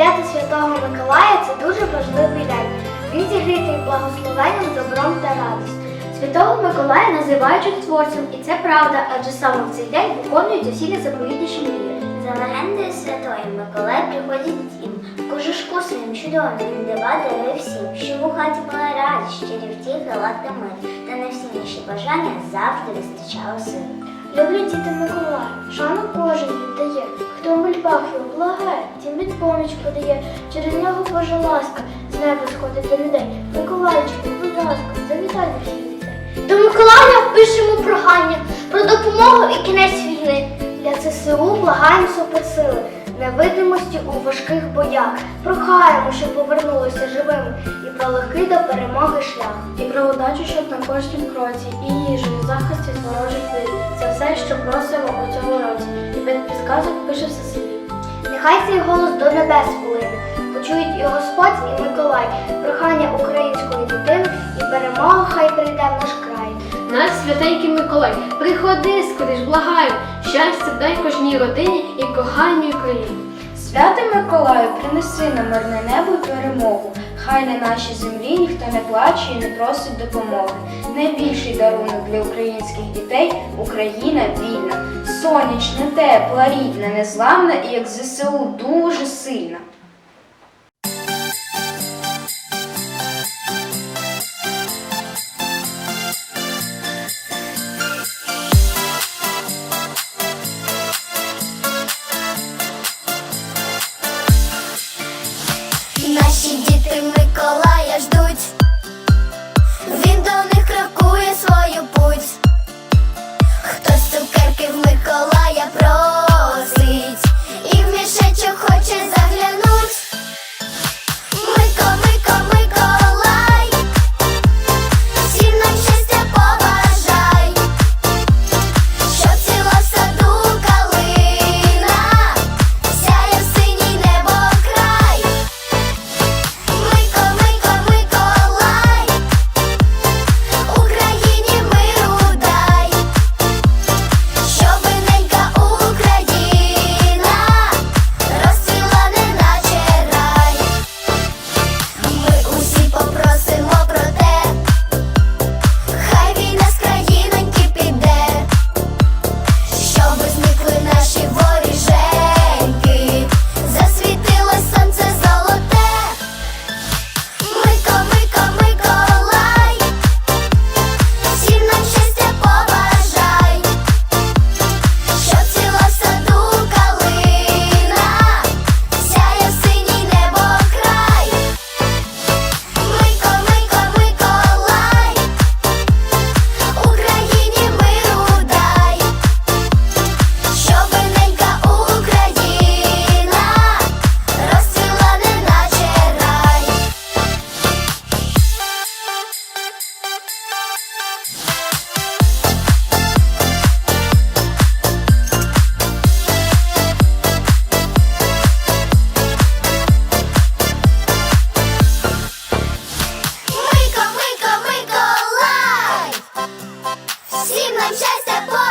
Свято Святого Миколая це дуже важливий день. Він зігрітий благословенням, добром та радістю. Святого Миколая називають чудотворцем, і це правда, адже саме в цей день виконуються всі найзаповітніші мрії. За легендою святої Миколай приходить дім. Кожушку своїм чудовим він дива дарує всім, щоб у хаті була радість, щирі втіхи, лад та мир, та на всі наші бажання завжди вистачало сил. Люблять діти Миколая, шану кожен віддає. Поміч подає. Через нього Божа ласка з неба сходить до людей. Миколайчику, будь ласка, завітай наших дітей. До Миколая пишемо прохання про допомогу і кінець війни. Для ЦСУ благаємо суперсили, невидимості у важких боях. Прохаємо, щоб повернулися живими і про до перемоги шлях. І про удачу, щоб на кожнім кроці, і їжу, і захист від ворожих війн. Це все, що просимо у цьому році. І без підказок пише все. Нехай цей голос до небес полине. Почують і Господь, і Миколай, прохання української дитини, і перемога хай прийде в наш край. Наш святенький Миколай, приходи скоріш, благаю, щастя дай кожній родині і коханій Україні. Святий Миколаю, принеси на мирне небо й перемогу. Хай на нашій землі ніхто не плаче і не просить допомоги. Найбільший дарунок для українських дітей Україна вільна, сонячна, тепла, рідна, незламна і як ЗСУ дуже сильна. ждуть. Дай нам щастя по.